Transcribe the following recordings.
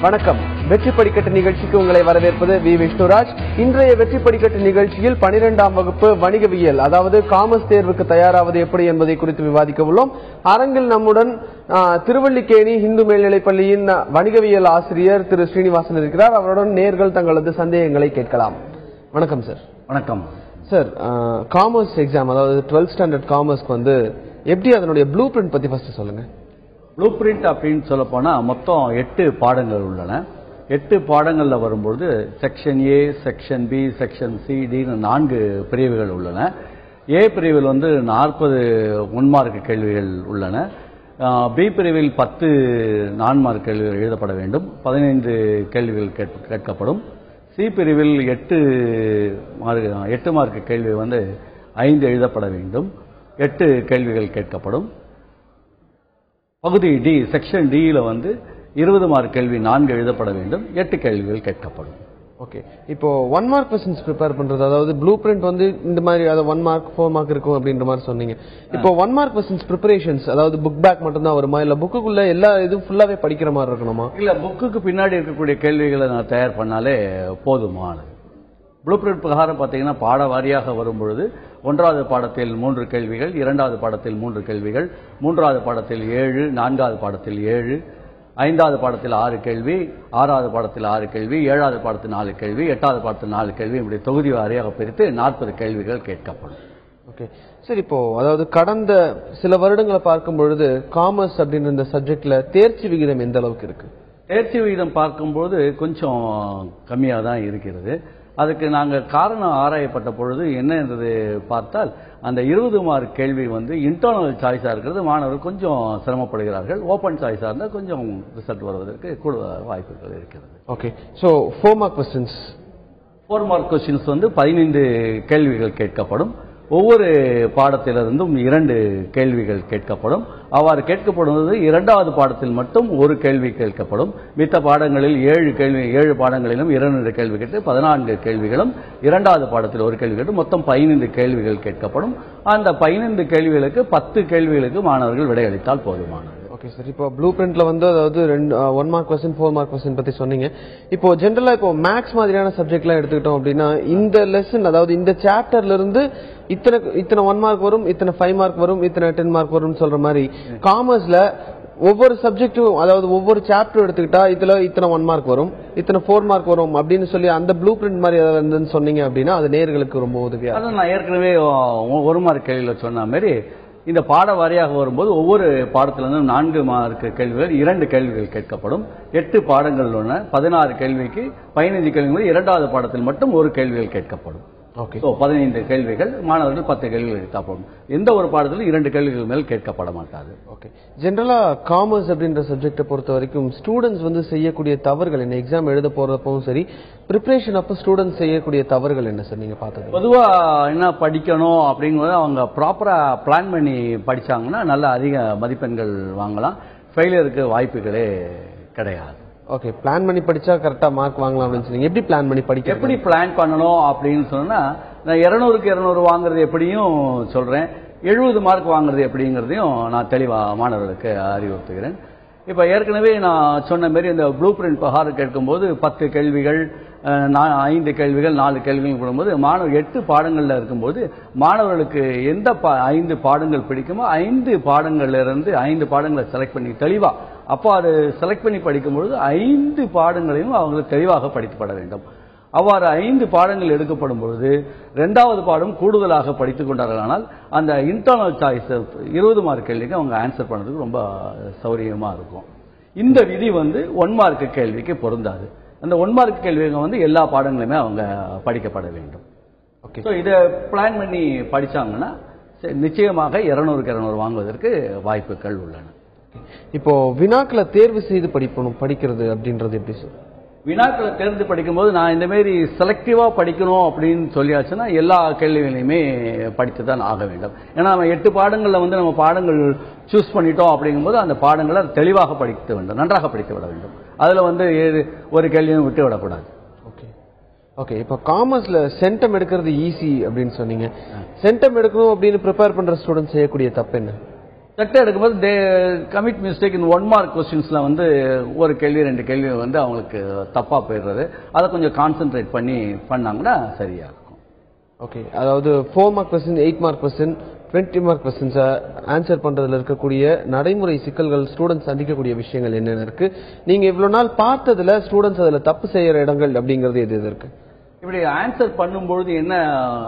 வணக்கம். வெற்றி படிக்கட்டு நிகழ்ச்சிக்கு உங்களை வரவேற்பது வி. விஷ்ணுராஜ். இன்றைய வெற்றி படிக்கட்டு நிகழ்ச்சியில் பனிரெண்டாம் வகுப்பு வணிகவியல் அதாவது காமர்ஸ் தேர்வுக்கு தயாராவது எப்படி என்பதை குறித்து விவாதிக்க உள்ளோம். அரங்கில் நம்முடன் ஆ, திருவல்லிக்கேணி இந்து மேல்நிலைப் பள்ளியின் வணிகவியல் ஆசிரியர் திரு. ஸ்ரீனிவாசன் இருக்கிறார். அவருடன் நேர்கள் தங்களது சந்தேகங்களை கேட்கலாம். வணக்கம் சார் வணக்கம். சார் காமர்ஸ் எக்ஸாம் அதாவது டுவெல்த் ஸ்டாண்டர்ட் காமர்ஸ்க்கு வந்து எப்படி அதனுடைய ப்ளூ பிரிண்ட் பத்தி ஃபர்ஸ்ட் சொல்லுங்க. ப்ளூ பிரிண்ட் அப்படின்னு சொல்ல மொத்தம் எட்டு பாடங்கள் உள்ளன. எட்டு பாடங்களில் வரும்பொழுது section A section B section C டின்னு நான்கு பிரிவுகள் உள்ளன. ஏ பிரிவில் வந்து நாற்பது முன்மார்க் கேள்விகள் உள்ளன. பி பிரிவில் பத்து நான்மார்க் கேள்விகள் எழுதப்பட வேண்டும். பதினைந்து கேள்விகள் கேட்கப்படும். சி பிரிவில் எட்டு மார்க் எட்டு மார்க் கேள்வி வந்து ஐந்து எழுதப்பட வேண்டும். எட்டு கேள்விகள் கேட்கப்படும். பகுதி டி செக்ஷன் டியில் வந்து இருபது மார்க் கேள்வி நான்கு எழுதப்பட வேண்டும் எட்டு கேள்விகள் கேட்கப்படும். ஓகே இப்போ ஒன் மார்க் கொஸ்டின்ஸ் ப்ரிப்பேர் பண்றது. அதாவது ப்ளூ பிரிண்ட் வந்து இந்த மாதிரி அது ஒன் மார்க் ஃபோர் மார்க் இருக்கும் அப்படின்ற மாதிரி சொன்னீங்க. இப்போ ஒன் மார்க் கொஸ்டின்ஸ் ப்ரிப்பரேஷன்ஸ் அதாவது புக் பேக் மட்டும் தான் வருமா? இல்ல புக்குக்குள்ள எல்லா இதுவும் ஃபுல்லாவே படிக்கிற மாதிரி இருக்கணுமா? இல்ல புக்குக்கு பின்னாடி இருக்கக்கூடிய கேள்விகளை நான் தயார் பண்ணாலே போதுமானது ப்ளூ பிரிண்ட் பிரகாரம் பார்த்தீங்கன்னா பாட வாரியாக வரும்பொழுது ஒன்றாவது பாடத்தில் மூன்று கேள்விகள் இரண்டாவது பாடத்தில் மூன்று கேள்விகள் மூன்றாவது பாடத்தில் ஏழு நான்காவது பாடத்தில் ஏழு ஐந்தாவது பாடத்தில் ஆறு கேள்வி ஆறாவது பாடத்தில் ஆறு கேள்வி ஏழாவது பாடத்தில் நாலு கேள்வி எட்டாவது பாடத்தில் நாலு கேள்வி இப்படி தொகுதி வாரியாக பிரித்து நாற்பது கேள்விகள் கேட்கப்படும். ஓகே சரி இப்போ அதாவது கடந்த சில வருடங்களை பார்க்கும் பொழுது காமர்ஸ் அப்படின்ற இந்த சப்ஜெக்ட்ல தேர்ச்சி விகிதம் எந்த அளவுக்கு இருக்கு? தேர்ச்சி விகிதம் பார்க்கும்போது கொஞ்சம் கம்மியாக தான் இருக்கிறது. அதுக்கு நாங்கள் காரணம் ஆராயப்பட்ட பொழுது என்ன என்றது பார்த்தால் அந்த இருபது மார்க் கேள்வி வந்து இன்டர்னல் சாய்ஸாக இருக்கிறது. மாணவர்கள் கொஞ்சம் சிரமப்படுகிறார்கள். ஓப்பன் சாய்ஸாக இருந்தால் கொஞ்சம் ரிசல்ட் வருவதற்கு கூடுதல் வாய்ப்புகள் இருக்கிறது. Okay so four mark questions four mark questions வந்து பதினைந்து கேள்விகள் கேட்கப்படும். ஒவ்வொரு பாடத்திலிருந்தும் இரண்டு கேள்விகள் கேட்கப்படும். அவ்வாறு கேட்கப்படுவது இரண்டாவது பாடத்தில் மட்டும் ஒரு கேள்வி கேட்கப்படும். மித்த பாடங்களில் ஏழு கேள்வி ஏழு பாடங்களிலும் இரண்டு கேள்வி கேட்டு பதினான்கு கேள்விகளும் இரண்டாவது பாடத்தில் ஒரு கேள்வி கேட்டு மொத்தம் பதினைந்து கேள்விகள் கேட்கப்படும். அந்த பதினைந்து கேள்விகளுக்கு பத்து கேள்விகளுக்கு மாணவர்கள் விடையளித்தால் போதுமானது. ஓகே சார் இப்போ ப்ளூ பிரிண்ட்ல வந்து அதாவது ரெண்டு one mark question four mark question பத்தி சொன்னீங்க. இப்போ ஜென்ரலா இப்போ மேக்ஸ் மாதிரியான சப்ஜெக்ட்லாம் எடுத்துக்கிட்டோம் அப்படின்னா இந்த லெசன் அதாவது இந்த சாப்டர்ல இருந்து இத்தனை இத்தனை ஒன் மார்க் வரும் இத்தனை ஃபைவ் மார்க் வரும் இத்தனை டென் மார்க் வரும்னு சொல்ற மாதிரி காமர்ஸ்ல ஒவ்வொரு சப்ஜெக்டும் அதாவது ஒவ்வொரு சாப்டர் எடுத்துக்கிட்டா இதுல இத்தனை ஒன் மார்க் வரும் இத்தனை ஃபோர் மார்க் வரும் அப்படின்னு சொல்லி அந்த ப்ளூ பிரிண்ட் மாதிரி ஏதாவது இருந்துன்னு சொன்னீங்க அப்படின்னா அது நேர்களுக்கு ரொம்ப உதவியா அதான் நான் ஏற்கனவே ஒரு மார்க் கேள்வியில் சொன்ன மாதிரி இந்த பாட வாரியாக வரும்போது ஒவ்வொரு பாடத்திலிருந்தும் நான்கு மார்க் கேள்விகள் இரண்டு கேள்விகள் கேட்கப்படும். எட்டு பாடங்கள் உள்ளன. பதினாறு கேள்விக்கு பதினைந்து கேள்விகள் இரண்டாவது பாடத்தில் மட்டும் ஒரு கேள்விகள் கேட்கப்படும். ஸோ பதினைந்து கேள்விகள் மாணவர்கள் பத்து கேள்விகள் கேட்கப்படும் எந்த ஒரு பாடத்திலும் இரண்டு கேள்விகள் மேல் கேட்கப்பட மாட்டாது. ஓகே ஜென்ரலா காமர்ஸ் அப்படின்ற சப்ஜெக்டை பொறுத்த வரைக்கும் ஸ்டூடெண்ட்ஸ் வந்து செய்யக்கூடிய தவறுகள் என்ன? எக்ஸாம் எழுத போறப்பவும் சரி ப்ரிப்பரேஷன் அப்போ ஸ்டூடெண்ட்ஸ் செய்யக்கூடிய தவறுகள் என்ன சார் நீங்க பார்த்தது? பொதுவா என்ன படிக்கணும் அப்படிங்கிறத அவங்க ப்ராப்பரா பிளான் பண்ணி படிச்சாங்கன்னா நல்ல அதிக மதிப்பெண்கள் வாங்கலாம். ஃபெயிலியருக்கு வாய்ப்புகளே கிடையாது. ஓகே பிளான் பண்ணி படிச்சா கரெக்டா மார்க் வாங்கலாம் அப்படின்னு சொல்லி எப்படி பிளான் பண்ணி படிக்க எப்படி பிளான் பண்ணணும் அப்படின்னு சொன்னா நான் இருநூறுக்கு இருநூறு வாங்குறது எப்படியும் சொல்றேன். எழுபது மார்க் வாங்குறது எப்படிங்கிறதையும் நான் தெளிவா மாணவர்களுக்கு அறிவுறுத்துகிறேன். இப்ப ஏற்கனவே நான் சொன்ன மாதிரி இந்த ப்ளூ பிரிண்ட் பகார் கேட்கும்போது பத்து கேள்விகள் நா- ஐந்து கேள்விகள் நாலு கேள்விகள் கொடுக்கும்போது மாணவர் எட்டு பாடங்களில் இருக்கும்போது மாணவர்களுக்கு எந்த பா- ஐந்து பாடங்கள் பிடிக்குமோ ஐந்து பாடங்கள்ல இருந்து ஐந்து பாடங்களை செலக்ட் பண்ணி தெளிவாக அப்போ அது செலக்ட் பண்ணி படிக்கும்பொழுது ஐந்து பாடங்களையும் அவங்களுக்கு தெளிவாக படித்துப்பட வேண்டும். அவ்வாறு ஐந்து பாடங்கள் எடுக்கப்படும் பொழுது இரண்டாவது பாடம் கூடுதலாக படித்துக் கொண்டார்களானால் அந்த இன்டர்னல் சாய்ஸ் இருபது மார்க் கேள்விக்கு அவங்க ஆன்சர் பண்ணதுக்கு ரொம்ப சௌரியமா இருக்கும். இந்த விதி வந்து ஒன் மார்க் கேள்விக்கு பொருந்தாது. அந்த ஒன் மார்க் கேள்விங்க வந்து எல்லா பாடங்களுமே அவங்க படிக்கப்பட வேண்டும். ஓகே ஸோ இதை பிளான் பண்ணி படிச்சாங்கன்னா சரி, நிச்சயமாக இருநூறுக்கு இருநூறு வாங்குவதற்கு வாய்ப்புகள் உள்ளன. இப்போ வினாக்களை தேர்வு செய்து படிக்கணும் படிக்கிறது அப்படின்றது எப்படி சார்? வினாக்களை தேர்ந்து படிக்கும்போது நான் இந்த மாதிரி செலக்டிவா படிக்கணும் அப்படின்னு சொல்லியாச்சுன்னா எல்லா கேள்விகளையுமே படித்து தான் ஆக வேண்டும். ஏன்னா நம்ம எட்டு பாடங்கள்ல வந்து நம்ம பாடங்கள் சூஸ் பண்ணிட்டோம் அப்படிங்கும்போது அந்த பாடங்களை தெளிவாக படிக்க வேண்டும் நன்றாக படித்து விட வேண்டும். அதுல வந்து ஏது- ஒரு கேள்வியும் விட்டு விடக்கூடாது. ஓகே. ஓகே இப்போ காமர்ஸ்ல சென்டம் எடுக்கிறது ஈஸி அப்படின்னு சொன்னீங்க. சென்டம் எடுக்கணும் அப்படின்னு ப்ரிப்பேர் பண்ற ஸ்டூடெண்ட் செய்யக்கூடிய தப்பு என்ன? தட்டை எடுக்கும்போது they commit mistake in one mark கொஸ்டின்ஸில் வந்து ஒரு கேள்வி ரெண்டு கேள்வி வந்து அவங்களுக்கு தப்பாக போயிடுறது. அதை கொஞ்சம் கான்சென்ட்ரேட் பண்ணி பண்ணாங்கன்னா சரியா இருக்கும். ஓகே அதாவது four mark question eight mark question twenty mark கொஸ்டின்ஸை answer பண்றதுல இருக்கக்கூடிய நடைமுறை சிக்கல்கள் ஸ்டூடெண்ட்ஸ் சந்திக்கக்கூடிய விஷயங்கள் என்னென்ன இருக்கு? நீங்க இவ்வளவு நாள் பார்த்ததுல ஸ்டூடெண்ட்ஸ் அதுல தப்பு செய்யற இடங்கள் அப்படிங்கிறது எது எது இருக்கு? இப்படி ஆன்சர் பண்ணும்பொழுது என்ன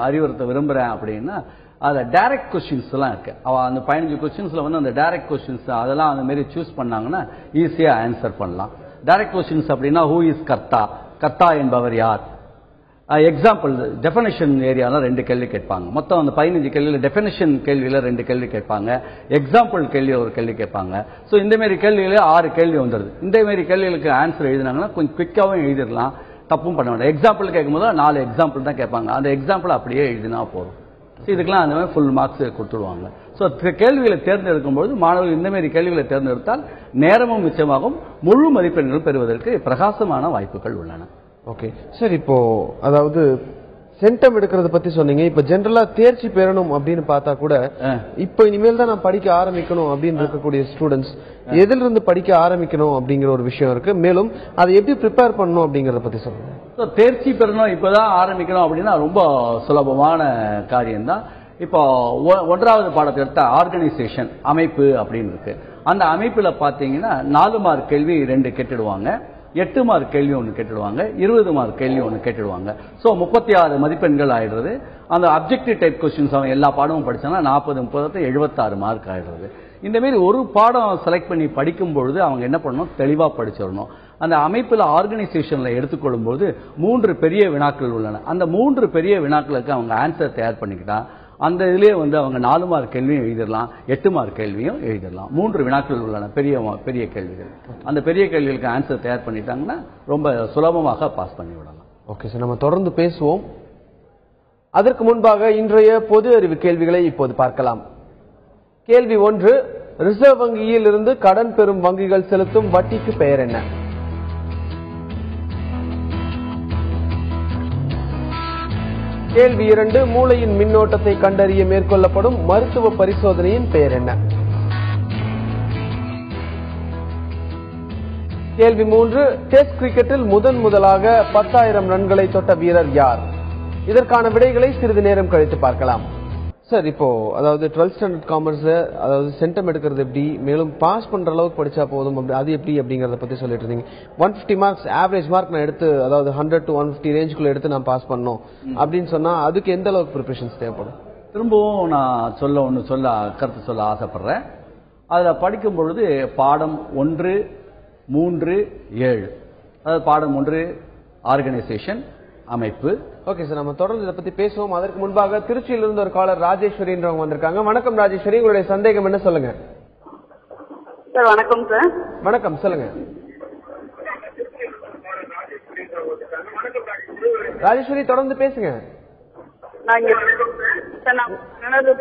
அறிவுறுத்த விரும்புகிறேன் அப்படின்னா அதில் டைரக்ட் கொஸ்டின்ஸ் எல்லாம் இருக்கு. அவள் அந்த பதினஞ்சு கொஸ்டின்ஸில் வந்து அந்த டைரக்ட் கொஸ்டின்ஸ் அதெல்லாம் அந்த மாரி சூஸ் பண்ணாங்கன்னா ஈஸியாக ஆன்சர் பண்ணலாம். டைரக்ட் கொஸ்டின்ஸ் அப்படின்னா ஹூ இஸ் கர்த்தா? கர்த்தா என்பவர் யார்? எக்ஸாம்பிள் டெஃபினேஷன் ஏரியாவில் ரெண்டு கேள்வி கேட்பாங்க. மொத்தம் அந்த பதினஞ்சு கேள்வியில் டெஃபினேஷன் கேள்வியில் ரெண்டு கேள்வி கேட்பாங்க. எக்ஸாம்பிள் கேள்வி ஒரு கேள்வி கேட்பாங்க. ஸோ இந்தமாரி கேள்வியில் ஆறு கேள்வி வந்துடுது இந்தமாரி கேள்விகளுக்கு ஆன்சர் எழுதினாங்கன்னா கொஞ்சம் குயிக்காகவும் எழுதிடலாம். தப்பும் பண்ண வேண்டாம் எக்ஸாம்பிள் கேட்கும்போது நாலு எக்ஸாம்பிள் தான் கேட்பாங்க. அந்த எக்ஸாம்பிள் அப்படியே எழுதினா போதும். இதுக்கெல்லாம் அந்த மாதிரி ஃபுல் மார்க்ஸ் கொடுத்துருவாங்க ஸோ கேள்விகளை தேர்ந்தெடுக்கும்போது மாணவர்கள் இந்த மாதிரி கேள்விகளை தேர்ந்தெடுத்தால் நேரமும் மிச்சமாகும் முழு மதிப்பெண்கள் பெறுவதற்கு பிரகாசமான வாய்ப்புகள் உள்ளன. ஓகே சார் இப்போ அதாவது சென்டம் எடுக்கிறத பத்தி சொன்னீங்க. இப்ப ஜென்ரலா தேர்ச்சி பெறணும் அப்படின்னு பார்த்தா கூட. இப்போ இனிமேல் தான் நான் படிக்க ஆரம்பிக்கணும் அப்படின்னு இருக்கக்கூடிய ஸ்டூடெண்ட்ஸ் எதிலிருந்து இருந்து படிக்க ஆரம்பிக்கணும் அப்படிங்கிற ஒரு விஷயம் இருக்கு. மேலும் அதை எப்படி ப்ரிப்பேர் பண்ணணும் அப்படிங்கறத பத்தி சொல்லுங்க. தேர்ச்சி பெறணும் இப்பதான் ஆரம்பிக்கணும் அப்படின்னா ரொம்ப சுலபமான காரியம்தான். இப்போ ஒ- ஒன்றாவது பாடத்தை எடுத்த ஆர்கனைசேஷன் அமைப்பு அப்படின்னு இருக்கு. அந்த அமைப்புல பாத்தீங்கன்னா நாலு மார்க் கேள்வி ரெண்டு கெட்டுடுவாங்க. எட்டு மார்க் கேள்வி ஒன்று கேட்டுடுவாங்க இருபது மார்க் கேள்வி ஒன்று கேட்டுடுவாங்க. ஸோ முப்பத்தி ஆறு மதிப்பெண்கள் ஆயிடுறது. அந்த அப்ஜெக்டிவ் டைப் கொஸ்டின்ஸ் அவன் எல்லா பாடமும் படிச்சானா நாற்பது முப்பது எழுபத்தாறு மார்க் ஆயிடுறது. இந்தமாரி ஒரு பாடம் செலக்ட் பண்ணி படிக்கும் பொழுது அவங்க என்ன பண்ணணும்? தெளிவாக படிச்சிடணும். அந்த அமைப்பில் ஆர்கனைசேஷனில் எடுத்துக்கொள்ளும்போது மூன்று பெரிய வினாக்கள் உள்ளன. அந்த மூன்று பெரிய வினாக்களுக்கு அவங்க ஆன்சர் தயார் பண்ணிக்கிட்டா அந்த இதுலேயே வந்து அவங்க நாலு மார்க் கேள்வியும் எழுதிடலாம் எட்டு மார்க் கேள்வியும் எழுதிடலாம். மூன்று வினாக்கள் உள்ளன பெரிய பெரிய கேள்விகள். அந்த பெரிய கேள்விகளுக்கு ஆன்சர் தயார் பண்ணிட்டாங்கன்னா ரொம்ப சுலபமாக பாஸ் பண்ணி விடலாம். ஓகே சார் நம்ம தொடர்ந்து பேசுவோம். அதற்கு முன்பாக இன்றைய பொது அறிவு கேள்விகளை இப்போது பார்க்கலாம். கேள்வி ஒன்று ரிசர்வ் வங்கியில் இருந்து கடன் பெறும் வங்கிகள் செலுத்தும் வட்டிக்கு பெயர் என்ன? கேள்வி இரண்டு மூளையின் மின்னோட்டத்தை கண்டறிய மேற்கொள்ளப்படும் மருத்துவ பரிசோதனையின் பெயர் என்ன? கேள்வி மூன்று டெஸ்ட் கிரிக்கெட்டில் முதன் முதலாக பத்தாயிரம் ரன்களை தொட்ட வீரர் யார்? இதற்கான விடைகளை சிறிது நேரம் கழித்து பார்க்கலாம். சார் இப்போ அதாவது 12th ஸ்டாண்டர்ட் காமர்ஸ் அதாவது சென்டம் எடுக்கிறது எப்படி? மேலும் பாஸ் பண்ற அளவுக்கு படிச்சா போதும் அப்படி அது எப்படி அப்படிங்கறத பத்தி சொல்லிட்டு இருந்தீங்க. One fifty marks average mark நான் எடுத்து அதாவது ஹண்ட்ரட் டு ஒன் பிப்டி ரேஞ்சுக்குள்ள எடுத்து நான் பாஸ் பண்ணணும். அப்படின்னு சொன்னா அதுக்கு எந்த அளவுக்கு ப்ரிப்பரேஷன்ஸ் தேவைப்படும்? திரும்பவும் நான் சொல்ல ஒன்று சொல்ல கருத்து சொல்ல ஆசைப்படுறேன். அதில் படிக்கும் பொழுது பாடம் ஒன்று மூன்று ஏழு. அதாவது பாடம் ஒன்று ஆர்கனைசேஷன் அமைப்பு. ஓகே சார் நம்ம தொடர்ந்து இதை பத்தி பேசுவோம். அதற்கு முன்பாக திருச்சியிலிருந்து ஒரு காலர் ராஜேஸ்வரின்றவங்க வந்திருக்காங்க. வணக்கம் ராஜேஸ்வரி உங்களுடைய சந்தேகம் என்ன சொல்லுங்க? சார் வணக்கம் சார் வணக்கம் சொல்லுங்க. ராஜேஸ்வரி தொடர்ந்து பேசுங்க. நான் இங்க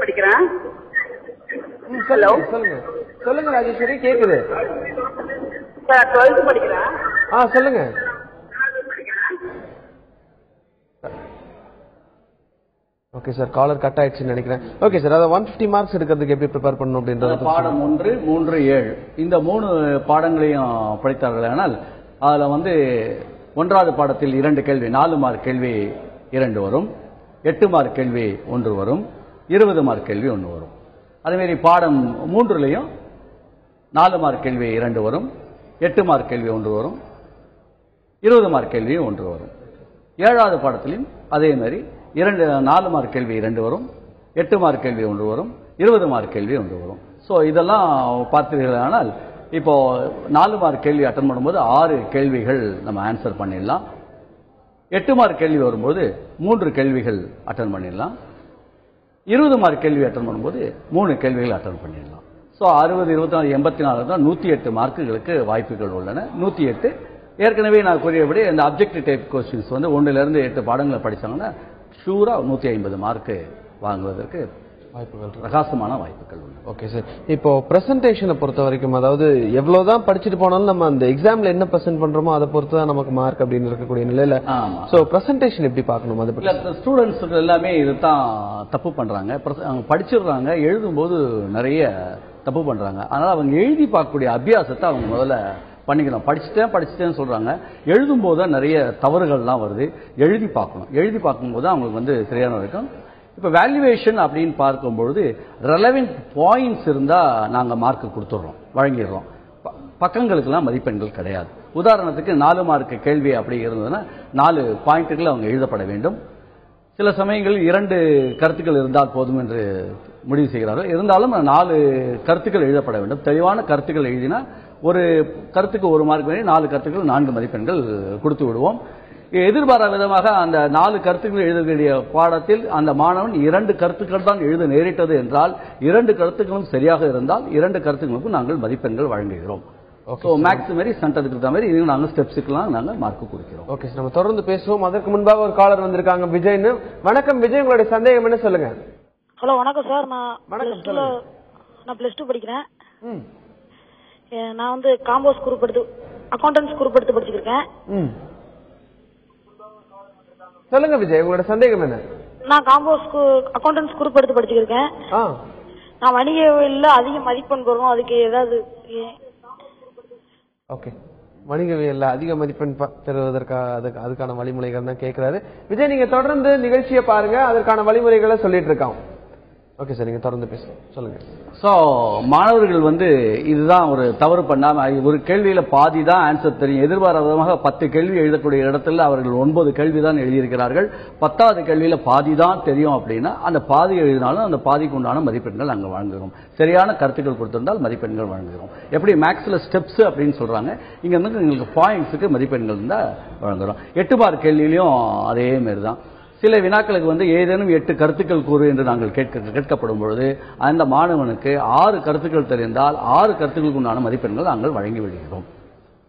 படிக்கிறேன். சொல்லுங்க சொல்லுங்க. சொல்லுங்க ராஜேஸ்வரி கேக்குது. சார் டுவெல்த் படிக்கிறேன். ஆ சொல்லுங்க. ஓகே சார் காலர் கட் ஆயிடுச்சுன்னு நினைக்கிறேன். ஓகே சார் அதை ஒன் பிப்டி மார்க்ஸ் எடுக்கிறதுக்கு எப்படி ப்ரிப்பேர் பண்ணணும் அப்படின்றத பாடம் ஒன்று மூன்று ஏழு. இந்த மூணு பாடங்களையும் படித்தார்களானால் அதில் வந்து ஒன்றாவது பாடத்தில் இரண்டு கேள்வி நாலு மார்க் கேள்வி இரண்டு வரும் எட்டு மார்க் கேள்வி ஒன்று வரும் இருபது மார்க் கேள்வி ஒன்று வரும். அதேமாரி பாடம் மூன்றுலையும் நாலு மார்க் கேள்வி இரண்டு வரும் எட்டு மார்க் கேள்வி ஒன்று வரும் இருபது மார்க் கேள்வியும் ஒன்று வரும். ஏழாவது பாடத்திலையும் அதே மாதிரி இரண்டு நாலு மார்க் கேள்வி இரண்டு வரும் எட்டு மார்க் கேள்வி ஒன்று வரும் இருபது மார்க் கேள்வி ஒன்று வரும். ஸோ இதெல்லாம் பார்த்தீர்களானால் இப்போ நாலு மார்க் கேள்வி அட்டன் பண்ணும்போது ஆறு கேள்விகள் நம்ம ஆன்சர் பண்ணிடலாம். எட்டு மார்க் கேள்வி வரும்போது மூன்று கேள்விகள் அட்டன் பண்ணிடலாம். இருபது மார்க் கேள்வி அட்டன் பண்ணும்போது மூணு கேள்விகள் அட்டன் பண்ணிடலாம். ஸோ அறுபது இருபத்தி நாலு எண்பத்தி நாலு தான் நூற்றி எட்டு மார்க்குகளுக்கு வாய்ப்புகள் உள்ளன. நூற்றி எட்டு. ஏற்கனவே நான் கூறியபடி இந்த அப்ஜெக்டிவ் டைப் கொஸ்டின்ஸ் வந்து ஒன்றுலேருந்து எட்டு பாடங்களை படித்தாங்கன்னா ஷூராக நூற்றி ஐம்பது மார்க்கு வாங்குவதற்கு வாய்ப்புகள் பிரகாசமான வாய்ப்புகள் உள்ளன ஓகே சார் இப்போ பிரசன்டேஷனை பொறுத்த வரைக்கும் அதாவது எவ்வளவுதான் படிச்சுட்டு போனாலும் நம்ம அந்த எக்ஸாம்ல என்ன பிரசன்ட் பண்றோமோ அதை பொறுத்து தான் நமக்கு மார்க் அப்படின்னு இருக்கக்கூடிய நிலையில சோ பிரசன்டேஷன் எப்படி பார்க்கணும் அதை ஸ்டூடெண்ட்ஸ் எல்லாமே இதுதான் தப்பு பண்றாங்க. படிச்சிடுறாங்க எழுதும்போது நிறைய தப்பு பண்றாங்க. அதனால அவங்க எழுதி பார்க்கக்கூடிய அபியாசத்தை அவங்க முதல்ல பண்ணிக்கலாம் படிச்சுட்டேன் படிச்சுட்டேன்னு சொல்கிறாங்க எழுதும்போது தான் நிறைய தவறுகள்லாம் வருது. எழுதி பார்க்கணும். எழுதி பார்க்கும்போது அவங்களுக்கு வந்து சரியான இருக்கும். இப்போ வேல்யூவேஷன் அப்படின்னு பார்க்கும்பொழுது ரெலவெண்ட் பாயிண்ட்ஸ் இருந்தால் நாங்கள் மார்க் கொடுத்துட்றோம். வழங்கிடுறோம். ப- பக்கங்களுக்கெல்லாம் மதிப்பெண்கள் கிடையாது. உதாரணத்துக்கு நாலு மார்க் கேள்வி அப்படி இருந்ததுன்னா நாலு பாயிண்ட்டுகள் அவங்க எழுதப்பட வேண்டும். சில சமயங்களில் இரண்டு கருத்துக்கள் இருந்தால் போதும் என்று முடிவு செய்கிறார்கள். இருந்தாலும் நாலு கருத்துக்கள் எழுதப்பட வேண்டும். தெளிவான கருத்துக்கள் எழுதினா ஒரு கருத்துக்கு ஒரு மார்க் வரை நாலு கருத்துக்கள் நான்கு மதிப்பெண்கள் கொடுத்து விடுவோம். எதிர்பாராத விதமாக அந்த நாலு கருத்துக்கள் எழுதக்கூடிய பாடத்தில் அந்த மாணவன் இரண்டு கருத்துக்கள் தான் எழுத நேரிட்டது என்றால் இரண்டு கருத்துக்களும் சரியாக இருந்தால் இரண்டு கருத்துக்களுக்கும் நாங்கள் மதிப்பெண்கள் வழங்குகிறோம். ஸோ மேக்ஸ் மாதிரி சென்டருக்கு தகுந்த மாதிரி இதுவும் நாங்கள் ஸ்டெப்ஸுக்கெல்லாம் நாங்கள் மார்க் கொடுக்கிறோம். ஓகே நம்ம தொடர்ந்து பேசுவோம். அதற்கு முன்பாக ஒரு காலர் வந்திருக்காங்க விஜய்னு. வணக்கம் விஜய். உங்களுடைய சந்தேகம் என்ன சொல்லுங்க? ஹலோ வணக்கம் சார் நான் வணக்கம், நான் பிளஸ் டூ படிக்கிறேன். நான் வந்து காம்போஸ் குரூப் எடுத்து அக்கௌண்டன்ஸ் குரூப் எடுத்து படிச்சிருக்கேன் ம். சொல்லுங்க விஜய் உங்களோட சந்தேகம் என்ன? நான் காம்போஸ் அக்கௌண்டன்ஸ் குரூப் எடுத்து படிச்சிருக்கேன் நான் வணிகவியல்ல அதிக மதிப்பெண் பெறணும் அதுக்கு ஏதாவது ஓகே. வணிகவியல்ல அதிக மதிப்பெண் பெறுவதற்காக அதுக்கு அதுக்கான வழிமுறைகள் தான் கேட்கிறாரு விஜய் நீங்க தொடர்ந்து நிகழ்ச்சியை பாருங்க அதற்கான வழிமுறைகளை சொல்லிட்டு இருக்கான். ஓகே சார் நீங்க தொடர்ந்து பேசுங்க. சொல்லுங்க. ஸோ மாணவர்கள் வந்து இதுதான் ஒரு தவறு பண்ணாம ஒரு கேள்வியில பாதி தான் ஆன்சர் தெரியும். எதிர்பாராத விதமாக பத்து கேள்வி எழுதக்கூடிய இடத்துல அவர்கள் ஒன்பது கேள்வி தான் எழுதியிருக்கிறார்கள். பத்தாவது கேள்வியில பாதி தான் தெரியும் அப்படின்னா அந்த பாதி எழுதினாலும் அந்த பாதிக்கு உண்டான மதிப்பெண்கள் அங்கே வழங்குகிறோம். சரியான கருத்துக்கள் கொடுத்திருந்தால் மதிப்பெண்கள் வழங்குகிறோம். எப்படி மேக்ஸில் ஸ்டெப்ஸ் அப்படின்னு சொல்றாங்க இங்க வந்து எங்களுக்கு பாயிண்ட்ஸுக்கு மதிப்பெண்கள் இருந்தால் வழங்குகிறோம் எட்டு பார் கேள்வியிலையும் அதே மாதிரி தான் சில வினாக்களுக்கு வந்து ஏதேனும் எட்டு கருத்துக்கள் கூறு என்று நாங்கள் கேட்க கேட்கப்படும் பொழுது அந்த மாணவனுக்கு ஆறு கருத்துக்கள் தெரிந்தால் ஆறு கருத்துக்களுக்கு உண்டான மதிப்பெண்கள் நாங்கள் வழங்கி விடுகிறோம்.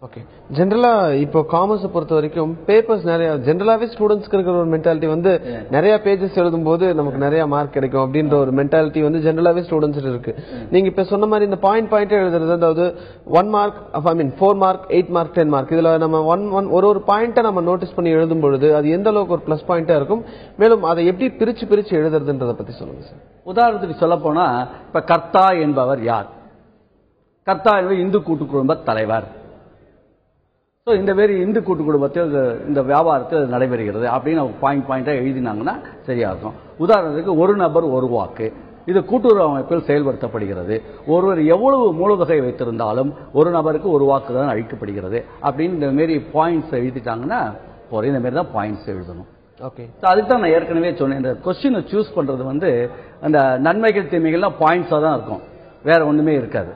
ஓகே ஜென்ரலா இப்போ காமர்ஸை பொறுத்த வரைக்கும் பேப்பர்ஸ் நிறைய ஜென்ரலாவே ஸ்டூடெண்ட்ஸ்க்கு இருக்கிற ஒரு மென்டாலிட்டி வந்து நிறைய பேஜஸ் எழுதும் போது நமக்கு நிறைய மார்க் கிடைக்கும் அப்படின்ற ஒரு மென்டாலிட்டி வந்து ஜென்ரலாவே ஸ்டூடெண்ட்ஸ் இருக்கு. நீங்க இப்ப சொன்ன மாதிரி இந்த பாயிண்ட் பாயிண்ட் எழுதுறது அதாவது one mark I mean four mark eight mark ten mark இதுல நம்ம ஒன் ஒன் ஒரு ஒரு பாயிண்ட்டை நம்ம நோட்டீஸ் பண்ணி எழுதும் பொழுது அது எந்த அளவுக்கு ஒரு ப்ளஸ் பாயிண்டா இருக்கும்? மேலும் அதை எப்படி பிரிச்சு பிரிச்சு எழுதுறதுன்றத பத்தி சொல்லுங்க சார் உதாரணத்துக்கு சொல்ல போனா இப்ப கர்த்தா என்பவர் யார்? கர்த்தா என்பவர் இந்து கூட்டு குடும்ப தலைவர். ஸோ இந்த மாரி இந்து கூட்டு குடும்பத்தில் இந்த வியாபாரத்தில் நடைபெறுகிறது அப்படின்னு அவங்க பாயிண்ட் பாயிண்டாக எழுதினாங்கன்னா சரியா இருக்கும் உதாரணத்துக்கு ஒரு நபர் ஒரு வாக்கு. இது கூட்டுறவு அமைப்பில் செயல்படுத்தப்படுகிறது. ஒருவர் எவ்வளவு மூலதொகை வைத்திருந்தாலும் ஒரு நபருக்கு ஒரு வாக்கு தான் அளிக்கப்படுகிறது அப்படின்னு இந்த மாரி பாயிண்ட்ஸ் எழுதிட்டாங்கன்னா போதும் இந்த மாரி தான் பாயிண்ட்ஸ் எழுதணும். ஓகே So, அதுக்கு தான் நான் ஏற்கனவே சொன்னேன். இந்த கொஸ்டினை சூஸ் பண்றது வந்து அந்த நன்மைகள் தீமைகள்லாம் பாயிண்ட்ஸாக தான் இருக்கும். வேற ஒண்ணுமே இருக்காது.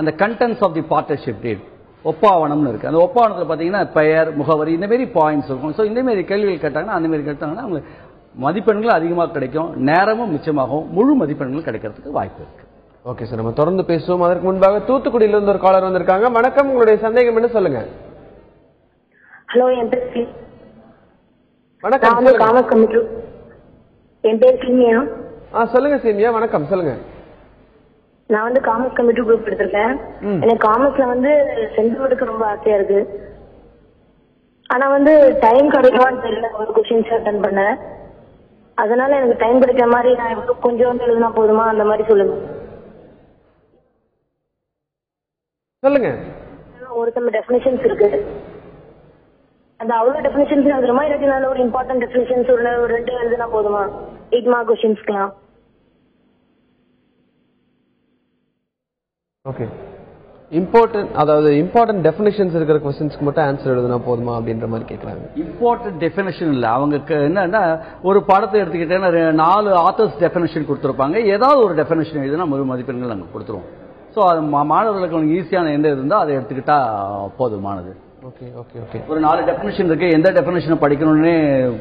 அந்த contents of the partnership deed ஒப்பாவணம்னு இருக்கு. அந்த ஒப்பாவணத்தில் பார்த்தீங்கன்னா பெயர் முகவரி இந்த மாதிரி பாயிண்ட்ஸ் இருக்கும். ஸோ இந்த மாதிரி கேள்விகள் கேட்டாங்கன்னா அந்த மாதிரி கேட்டாங்கன்னா அவங்களுக்கு மதிப்பெண்கள் அதிகமாக கிடைக்கும். நேரமும் மிச்சமாகும். முழு மதிப்பெண்கள் கிடைக்கிறதுக்கு வாய்ப்பு இருக்கு. ஓகே சார் நம்ம தொடர்ந்து பேசுவோம். அதற்கு முன்பாக தூத்துக்குடியில இருந்து ஒரு காலர் வந்திருக்காங்க. வணக்கம். உங்களுடைய சந்தேகம் என்ன சொல்லுங்க? ஹலோ என் பேர் வணக்கம். என் பேர் சீனியா ஆ சொல்லுங்க சீமியா. வணக்கம். சொல்லுங்க. நான் வந்து காமர்ஸ் கம்ப்யூட்டர் குரூப் எடுத்திருக்கேன். எனக்கு காமர்ஸ்ல வந்து சென்ட்ரலுக்கு ரொம்ப ஆசையா இருக்கு. ஆனா வந்து டைம் கிடைக்குமான்னு தெரியல. ஒரு கொஸ்டின்ஸ் அட்டன் பண்ண அதனால எனக்கு டைம் கிடைக்கிற மாதிரி நான் கொஞ்சம் வந்து எழுதினா போதுமா? அந்த மாதிரி சொல்லுங்க. சொல்லுங்க. ஒரு சம் டெஃபினேஷன்ஸ் இருக்கு. அந்த அவ்வளவு டெஃபினேஷன்ஸ் எழுதுறமா? இல்லாட்டி நல்ல ஒரு இம்பார்ட்டன்ட் டெஃபினேஷன்ஸ் ஒரு ஒரு ரெண்டு எழுதினா போதுமா? எயிட் மார்க் கொஸ்டின்ஸ்க்குலாம் ஓகே இம்பார்ட்டன்ட் அதாவது இம்பார்ட்டன்ட் டெஃபினேஷன்ஸ் இருக்கிற கொஸ்டின்ஸ்க்கு மட்டும் ஆன்சர் எழுதுனா போதுமா அப்படின்ற மாதிரி கேட்கறாங்க இம்பார்ட்டன்ட் டெஃபினேஷன் இல்லை. அவங்களுக்கு என்னன்னா ஒரு பாடத்தை எடுத்துக்கிட்டேன்னா நாலு ஆத்தர்ஸ் டெஃபினேஷன் கொடுத்துருப்பாங்க. ஏதாவது ஒரு டெஃபினேஷன் எழுதினா முழு மதிப்பெண்கள் நாங்கள் கொடுத்துருவோம். ஸோ அது மாணவர்களுக்கு அவனுக்கு ஈஸியான எந்த இருந்தால் அதை எடுத்துக்கிட்டா போதுமானது. ஓகே ஓகே ஓகே ஒரு நாலு டெஃபினேஷன் இருக்கு. எந்த டெஃபினேஷனை படிக்கணும்னே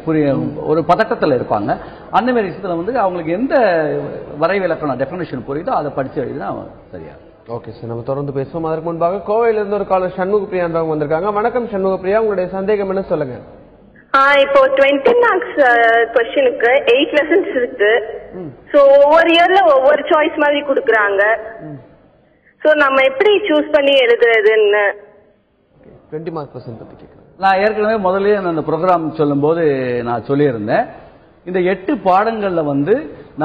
புரிய ஒரு பதட்டத்தில் இருப்பாங்க. அந்த மாதிரி விஷயத்தில் வந்து அவங்களுக்கு எந்த வரைவிலக்கணம் டெஃபினேஷன் புரியுதோ அதை படிச்சு எழுதினா சரியா. இருக்கும். ஓகே சார் நம்ம தொடர்ந்து பேசுவோம். அதற்கு முன்பாக கோவையில இருந்து ஒரு காலர் சண்முக பிரியான்றவங்க வந்திருக்காங்க. வணக்கம் சண்முக பிரியா உங்களுடைய சந்தேகம் என்ன சொல்லுங்க? இப்போ டுவெண்ட்டி மார்க்ஸ் கொஸ்டினுக்கு எயிட் லெசன்ஸ் இருக்கு. ஸோ ஒவ்வொரு இயர்ல ஒவ்வொரு சாய்ஸ் மாதிரி கொடுக்குறாங்க. ஸோ நம்ம எப்படி சூஸ் பண்ணி எழுதுறதுன்னு. டுவெண்ட்டி மார்க் கொஸ்டின் பத்தி கேட்கறேன் நான் ஏற்கனவே முதல்லயே நான் அந்த ப்ரோக்ராம் சொல்லும்போது நான் சொல்லியிருந்தேன். இந்த எட்டு பாடங்கள்ல வந்து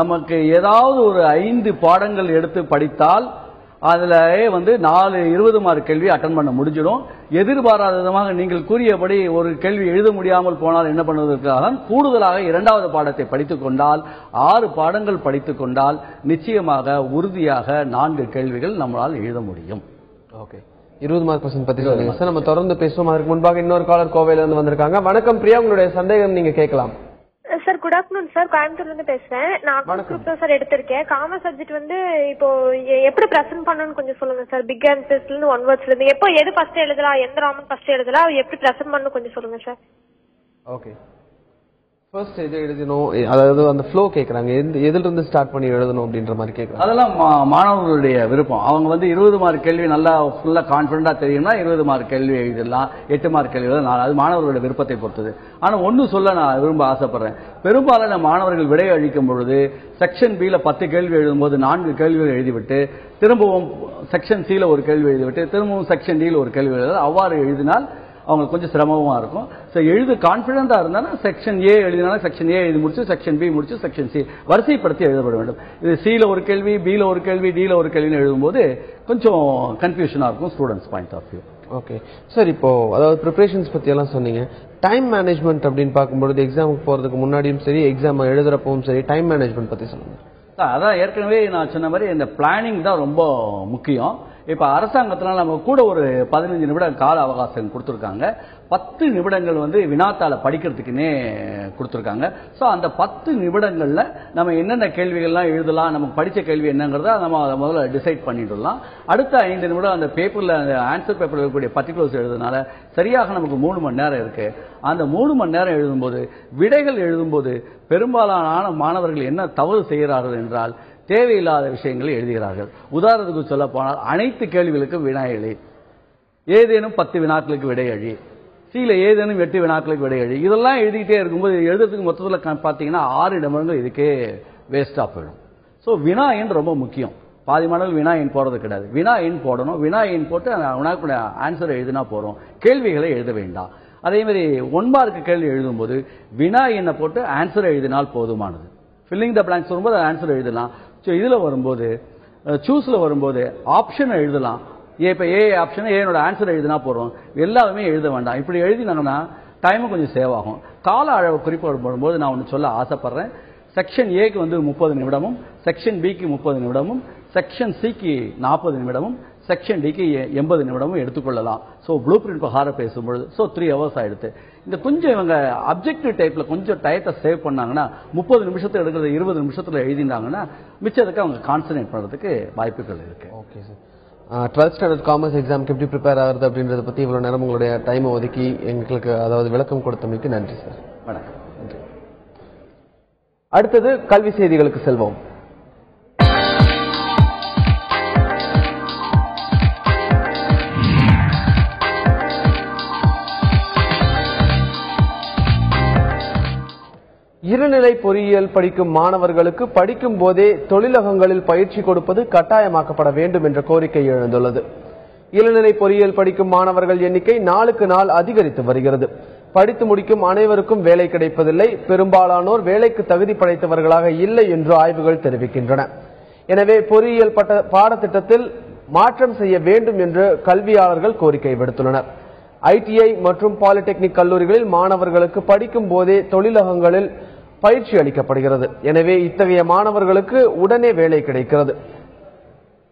நமக்கு ஏதாவது ஒரு ஐந்து பாடங்கள் எடுத்து படித்தால் அதுலயே வந்து நாலு இருபது மார்க் கேள்வி அட்டன் பண்ண முடிஞ்சிடும். எதிர்பாராத விதமாக நீங்கள் கூறியபடி ஒரு கேள்வி எழுத முடியாமல் போனால் என்ன பண்ணுவதற்காக கூடுதலாக இரண்டாவது பாடத்தை படித்துக் கொண்டால் ஆறு பாடங்கள் படித்துக் கொண்டால் நிச்சயமாக உறுதியாக நான்கு கேள்விகள் நம்மளால் எழுத முடியும். ஓகே. இருபது மார்க் கொஸ்டின் பத்தி சொல்லுங்க. சார் நம்ம தொடர்ந்து பேசுவோம். அதற்கு முன்பாக இன்னொரு காலர் கோவையில இருந்து வந்திருக்காங்க. வணக்கம் பிரியா உங்களுடைய சந்தேகம் நீங்க கேட்கலாம். சார் குட் ஆஃப்டர்நூன் சார் கோயம்புத்தூர்ல இருந்து பேசுறேன். நான் அக்கௌண்ட். குரூப் தான் சார் எடுத்திருக்கேன். காமர்ஸ் சப்ஜெக்ட் வந்து இப்போ எப்படி பிரசன்ட் பண்ணணும்னு கொஞ்சம் சொல்லுங்க சார் பிக் ஆன்சர்ஸ்ல இருந்து ஒன் வேர்ட்ஸ்ல இருந்து. எப்போ எது ஃபர்ஸ்ட் எழுதலாம் எந்த ராமன் ஃபர்ஸ்ட் எழுதலாம் எப்படி பிரசன்ட் பண்ணணும் கொஞ்சம் சொல்லுங்க சார் ஓகே ஃபர்ஸ்ட் எது எழுதணும்? அதாவது அந்த ஃப்ளோ கேட்குறாங்க எந்த எதுல இருந்து ஸ்டார்ட் பண்ணி எழுதணும் அப்படின்ற மாதிரி கேக்குறாங்க. அதெல்லாம் மா- மாணவர்களுடைய விருப்பம். அவங்க வந்து இருபது மார்க் கேள்வி நல்லா ஃபுல்லா கான்பிடண்டா தெரியும்னா இருபது மார்க் கேள்வி எழுதலாம் எட்டு மார்க் கேள்வி எழுதலாம். அது மாணவர்களுடைய விருப்பத்தை பொறுத்தது. ஆனா ஒன்னு சொல்ல நான் விரும்ப ஆசைப்படுறேன். பெரும்பாலான மாணவர்கள் விடை அளிக்கும் பொழுது செக்ஷன் பில பத்து கேள்வி எழுதும்போது நான்கு கேள்விகள் எழுதிவிட்டு திரும்பவும் செக்ஷன் சில ஒரு கேள்வி எழுதிவிட்டு திரும்பவும் செக்ஷன் டியில் ஒரு கேள்வி எழுத அவ்வாறு எழுதினால் அவங்களுக்கு கொஞ்சம் சிரமமா இருக்கும். ஸோ எழுது கான்ஃபிடண்டா இருந்தாலும் செக்ஷன் ஏ எழுதினாலும் செக்ஷன் ஏ எழுதி முடிச்சு செக்ஷன் பி முடிச்சு செக்ஷன் சி வரிசைப்படுத்தி எழுதப்பட வேண்டும். இது சில ஒரு கேள்வி பில ஒரு கேள்வி டில ஒரு கேள்வின்னு எழுதும்போது கொஞ்சம் கன்ஃபியூஷனா இருக்கும் students point of view okay sir இப்போ அதாவது ப்ரிப்பரேஷன்ஸ் பத்தி எல்லாம் சொன்னீங்க. டைம் மேனேஜ்மெண்ட் அப்படின்னு பார்க்கும்பொழுது எக்ஸாமுக்கு போறதுக்கு முன்னாடியும் சரி எக்ஸாம் எழுதுறப்பவும் சரி டைம் மேனேஜ்மெண்ட் பத்தி சொல்லுங்க. சார், அதான் ஏற்கனவே நான் சொன்ன மாதிரி இந்த பிளானிங் தான் ரொம்ப முக்கியம். இப்போ அரசாங்கத்தினால் நம்ம கூட ஒரு பதினஞ்சு நிமிடம் கால அவகாசம் கொடுத்துருக்காங்க. பத்து நிமிடங்கள் வந்து வினாத்தாள படிக்கிறதுக்குன்னே கொடுத்துருக்காங்க. ஸோ அந்த பத்து நிமிடங்களில் நம்ம என்னென்ன கேள்விகள்லாம் எழுதலாம் நம்ம படித்த கேள்வி என்னங்கிறத நம்ம அதை முதல்ல டிசைட் பண்ணிடலாம் அடுத்த ஐந்து நிமிடம் அந்த பேப்பரில் அந்த ஆன்சர் பேப்பரில் இருக்கக்கூடிய பர்டிகுலர்ஸ் எழுதுனால சரியாக நமக்கு மூணு மணி நேரம் இருக்குது அந்த மூணு மணி நேரம் எழுதும்போது விடைகள் எழுதும்போது பெரும்பாலான மாணவர்கள் என்ன தவறு செய்கிறார்கள் என்றால் தேவையில்லாத விஷயங்களை எழுதுகிறார்கள். உதாரணத்துக்கு சொல்ல போனால் அனைத்து கேள்விகளுக்கும் வினா ஏதேனும் பத்து வினாக்களுக்கு விடை சீல ஏதேனும் எட்டு வினாக்களுக்கு விடை இதெல்லாம் எழுதிக்கிட்டே இருக்கும்போது எழுதுறதுக்கு மொத்தத்தில் பார்த்தீங்கன்னா ஆறு நிமிடங்கள் இதுக்கே வேஸ்டாக போயிடும். ஸோ வினா எண் ரொம்ப முக்கியம். பாதி மாணவர்கள் வினா எண் போடுறது கிடையாது. வினா எண் போடணும். வினா எண் போட்டு அந்த வினாக்குடைய ஆன்சரை எழுதினா போகிறோம் கேள்விகளை எழுத வேண்டாம். அதே மாதிரி ஒன் மார்க்கு கேள்வி எழுதும்போது வினா எண்ணை போட்டு ஆன்சரை எழுதினால் போதுமானது. ஃபில்லிங் த பிளாங்க்ஸ் வரும்போது ஆன்சர் எழுதலாம். ஸோ இதில் வரும்போது சூஸில் வரும்போது ஆப்ஷனை எழுதலாம். ஏ இப்போ ஏ ஆப்ஷன் ஏனோட ஆன்சர் எழுதினா போகிறோம் எல்லாமே எழுத வேண்டாம். இப்படி எழுதினாங்கன்னா டைமும் கொஞ்சம் சேவ் ஆகும். கால அளவு குறிப்பு வரும்போது நான் ஒன்று சொல்ல ஆசைப்பட்றேன். செக்ஷன் ஏக்கு வந்து முப்பது நிமிடமும் செக்ஷன் பிக்கு முப்பது நிமிடமும் செக்ஷன் சிக்கு நாற்பது நிமிடமும் செக்ஷன் டிக்கு எண்பது நிமிடமும் எடுத்துக்கொள்ளலாம். ஸோ ப்ளூ பிரிண்ட் பிரகாரம் பேசும்பொழுது ஸோ த்ரீ ஹவர்ஸ் ஆயிடுது இந்த கொஞ்சம் இவங்க அப்ஜெக்டிவ் டைப்ல கொஞ்சம் டயத்தை சேவ் பண்ணாங்கன்னா முப்பது நிமிஷத்துல எடுக்கிறது இருபது நிமிஷத்துல எழுதினாங்கன்னா மிச்சத்துக்கு அவங்க கான்சன்ட்ரேட் பண்றதுக்கு வாய்ப்புகள் இருக்கு. Okay sir twelfth standard commerce எக்ஸாம்க்கு எப்படி ப்ரிப்பேர் ஆகுறது அப்படின்றத பத்தி இவ்வளவு நேரம் உங்களுடைய டைமை ஒதுக்கி எங்களுக்கு அதாவது விளக்கம் கொடுத்தமைக்கு நன்றி சார் வணக்கம். அடுத்தது கல்வி செய்திகளுக்கு செல்வோம். இருநிலை பொறியியல் படிக்கும் மாணவர்களுக்கு படிக்கும் போதே தொழிலகங்களில் பயிற்சி கொடுப்பது கட்டாயமாக்கப்பட வேண்டும் என்ற கோரிக்கை எழுந்துள்ளது. இளநிலை பொறியியல் படிக்கும் மாணவர்கள் எண்ணிக்கை நாளுக்கு நாள் அதிகரித்து வருகிறது. படித்து முடிக்கும் அனைவருக்கும் வேலை கிடைப்பதில்லை. பெரும்பாலானோர் வேலைக்கு தகுதி படைத்தவர்களாக இல்லை என்று ஆய்வுகள் தெரிவிக்கின்றன. எனவே பொறியியல் பட்ட பாடத்திட்டத்தில் மாற்றம் செய்ய வேண்டும் என்று கல்வியாளர்கள் கோரிக்கை விடுத்துள்ளனர். ஐடிஐ மற்றும் பாலிடெக்னிக் கல்லூரிகளில் மாணவர்களுக்கு படிக்கும் போதே தொழிலகங்களில் பயிற்சி அளிக்கப்படுகிறது. எனவே இத்தகைய மாணவர்களுக்கு உடனே வேலை கிடைக்கிறது.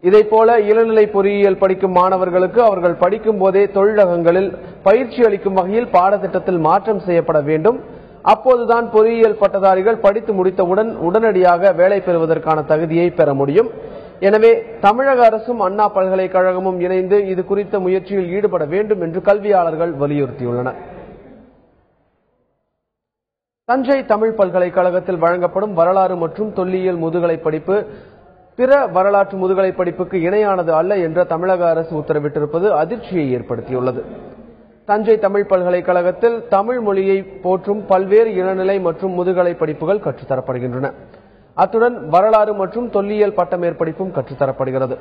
இதைப் போல இளநிலை பொறியியல் படிக்கும் மாணவர்களுக்கு அவர்கள் படிக்கும் போதே தொழிலகங்களில் பயிற்சி அளிக்கும் வகையில் பாடத்திட்டத்தில் மாற்றம் செய்யப்பட வேண்டும். அப்போதுதான் பொறியியல் பட்டதாரிகள் படித்து முடித்தவுடன் உடனடியாக வேலை பெறுவதற்கான தகுதியை பெற முடியும். எனவே தமிழக அரசும் அண்ணா பல்கலைக்கழகமும் இணைந்து இது குறித்த முயற்சியில் ஈடுபட வேண்டும் என்று கல்வியாளர்கள் வலியுறுத்தியுள்ளனர். தஞ்சை தமிழ் பல்கலைக்கழகத்தில் வழங்கப்படும் வரலாறு மற்றும் தொல்லியல் முதுகலை படிப்பு பிற வரலாற்று முதுகலை படிப்புக்கு இணையானது அல்ல என்ற தமிழக அரசு உத்தரவிட்டிருப்பது அதிர்ச்சியை ஏற்படுத்தியுள்ளது. தஞ்சை தமிழ் பல்கலைக்கழகத்தில் தமிழ் மொழியை போற்றும் பல்வேறு இளநிலை மற்றும் முதுகலை படிப்புகள் கற்றுத்தரப்படுகின்றன. அத்துடன் வரலாறு மற்றும் தொல்லியல் பட்ட மேற்படிப்பும் கற்றுத்தரப்படுகிறது.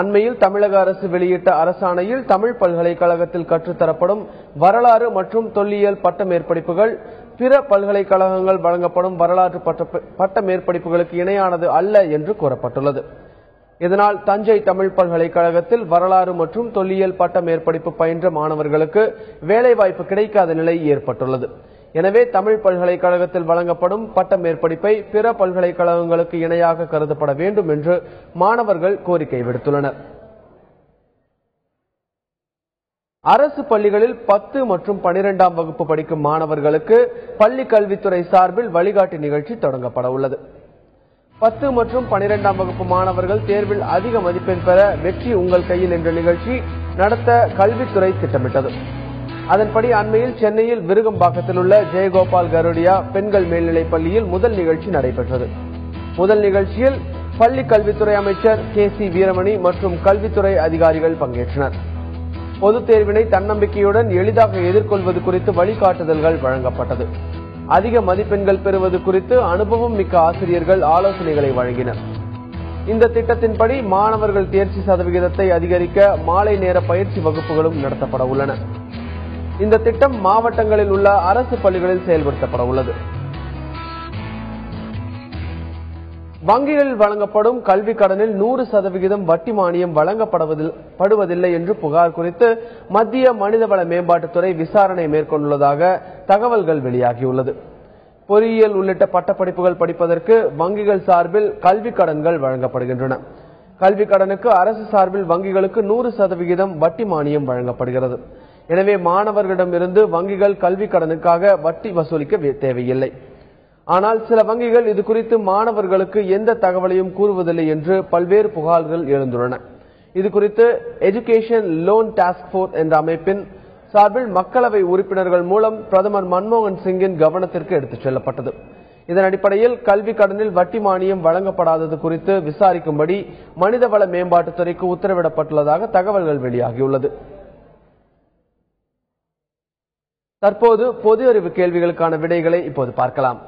அண்மையில் தமிழக அரசு வெளியிட்ட அரசாணையில் தமிழ் பல்கலைக்கழகத்தில் கற்றுத்தரப்படும் வரலாறு மற்றும் தொல்லியல் பட்ட மேற்படிப்புகள் பிற பல்கலைக்கழகங்கள் வழங்கப்படும் வரலாற்று பட்ட பட்ட மேற்படிப்புகளுக்கு இணையானது அல்ல என்று கூறப்பட்டுள்ளது. இதனால் தஞ்சை தமிழ் பல்கலைக்கழகத்தில் வரலாறு மற்றும் தொல்லியல் பட்ட மேற்படிப்பு பயின்ற மாணவர்களுக்கு வேலைவாய்ப்பு கிடைக்காத நிலை ஏற்பட்டுள்ளது. எனவே தமிழ் பல்கலைக்கழகத்தில் வழங்கப்படும் பட்ட மேற்படிப்பை பிற பல்கலைக்கழகங்களுக்கு இணையாக கருதப்பட வேண்டும் என்று மாணவர்கள் கோரிக்கை விடுத்துள்ளனர். அரசு பள்ளிகளில் பத்து மற்றும் பனிரெண்டாம் வகுப்பு படிக்கும் மாணவர்களுக்கு பள்ளி கல்வித்துறை சார்பில் வழிகாட்டி நிகழ்ச்சி தொடங்கப்பட உள்ளது. பத்து மற்றும் பனிரெண்டாம் வகுப்பு மாணவர்கள் தேர்வில் அதிக மதிப்பெண் பெற வெற்றி உங்கள் கையில் என்ற நிகழ்ச்சி நடத்த கல்வித்துறை திட்டமிட்டது. அதன்படி அண்மையில் சென்னையில் விருகம்பாக்கத்தில் உள்ள ஜெயகோபால் கருடியா பெண்கள் மேல்நிலைப் பள்ளியில் முதல் நிகழ்ச்சி நடைபெற்றது. முதல் நிகழ்ச்சியில் பள்ளி கல்வித்துறை அமைச்சர் கே சி வீரமணி மற்றும் கல்வித்துறை அதிகாரிகள் பங்கேற்றனர். பொதுத் தேர்வினை தன்னம்பிக்கையுடன் எளிதாக எதிர்கொள்வது குறித்து வழிகாட்டுதல்கள் வழங்கப்பட்டது. அதிக மதிப்பெண்கள் பெறுவது குறித்து அனுபவம் மிக்க ஆசிரியர்கள் ஆலோசனைகளை வழங்கினர். இந்த திட்டத்தின்படி மாணவர்கள் தேர்ச்சி சதவிகிதத்தை அதிகரிக்க மாலை நேர பயிற்சி வகுப்புகளும் நடத்தப்பட உள்ளன. இந்த திட்டம் மாவட்டங்களில் உள்ள அரசு பள்ளிகளில் செயல்படுத்தப்பட உள்ளது. வங்கிகளில் வழங்கப்படும் கல்வி கடனில் நூறு சதவிகிதம் வட்டி மானியம் வழங்கப்படுவதில் படுவதில்லை என்று புகார் குறித்து மத்திய மனிதவள மேம்பாட்டுத்துறை விசாரணை மேற்கொண்டுள்ளதாக தகவல்கள் வெளியாகியுள்ளது. பொறியியல் உள்ளிட்ட பட்டப்படிப்புகள் படிப்பதற்கு வங்கிகள் சார்பில் கல்விக் கடன்கள் வழங்கப்படுகின்றன. கல்விக் கடனுக்கு அரசு சார்பில் வங்கிகளுக்கு நூறு சதவிகிதம் வட்டி மானியம் வழங்கப்படுகிறது. எனவே மாணவர்களிடமிருந்து வங்கிகள் கல்விக் கடனுக்காக வட்டி வசூலிக்க தேவையில்லை. ஆனால் சில வங்கிகள் இது குறித்து மாணவர்களுக்கு எந்த தகவலையும் கூறுவதில்லை என்று பல்வேறு புகார்கள் எழுந்துள்ளன. இது குறித்து எஜுகேஷன் லோன் டாஸ்க் போர்ஸ் என்ற அமைப்பின் சார்பில் மக்களவை உறுப்பினர்கள் மூலம் பிரதமர் மன்மோகன் சிங்கின் கவனத்திற்கு எடுத்துச் செல்லப்பட்டது. இதன் அடிப்படையில் கல்வி கடனில் வட்டி மானியம் வழங்கப்படாதது குறித்து விசாரிக்கும்படி மனிதவள மேம்பாட்டுத்துறைக்கு உத்தரவிடப்பட்டுள்ளதாக தகவல்கள் வெளியாகியுள்ளது. தற்போது பொது அறிவு கேள்விகளுக்கான விடைகளை இப்போது பார்க்கலாம்.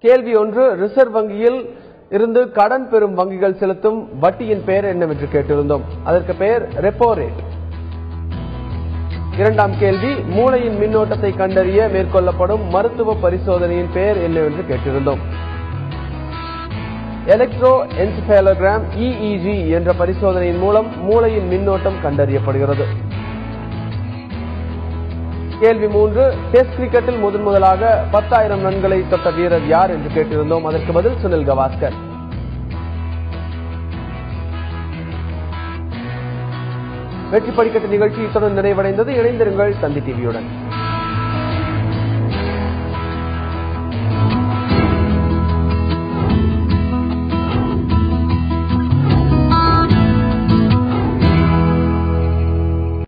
கேள்வி ஒன்று ரிசர்வ் வங்கியில் இருந்து கடன் பெறும் வங்கிகள் செலுத்தும் வட்டியின் பெயர் என்னவென்று கேட்டிருந்தோம். அதற்கு பெயர் ரெப்போ ரேட். இரண்டாம் கேள்வி மூளையின் மின்னோட்டத்தை கண்டறிய மேற்கொள்ளப்படும் மருத்துவ பரிசோதனையின் பெயர் என்னவென்று கேட்டிருந்தோம். எலக்ட்ரோ என்சிபேலோகிராம் இஇஜி என்ற பரிசோதனையின் மூலம் மூளையின் மின்னோட்டம் கண்டறியப்படுகிறது. கேள்வி மூன்று டெஸ்ட் கிரிக்கெட்டில் முதன் முதலாக பத்தாயிரம் ரன்களை தொட்ட வீரர் யார் என்று கேட்டிருந்தோம். அதற்கு பதில் சுனில் கவாஸ்கர். வெற்றி படிக்கட்டு நிகழ்ச்சி இத்துடன் நிறைவடைந்தது. இணைந்திருங்கள் தந்தி டிவியுடன்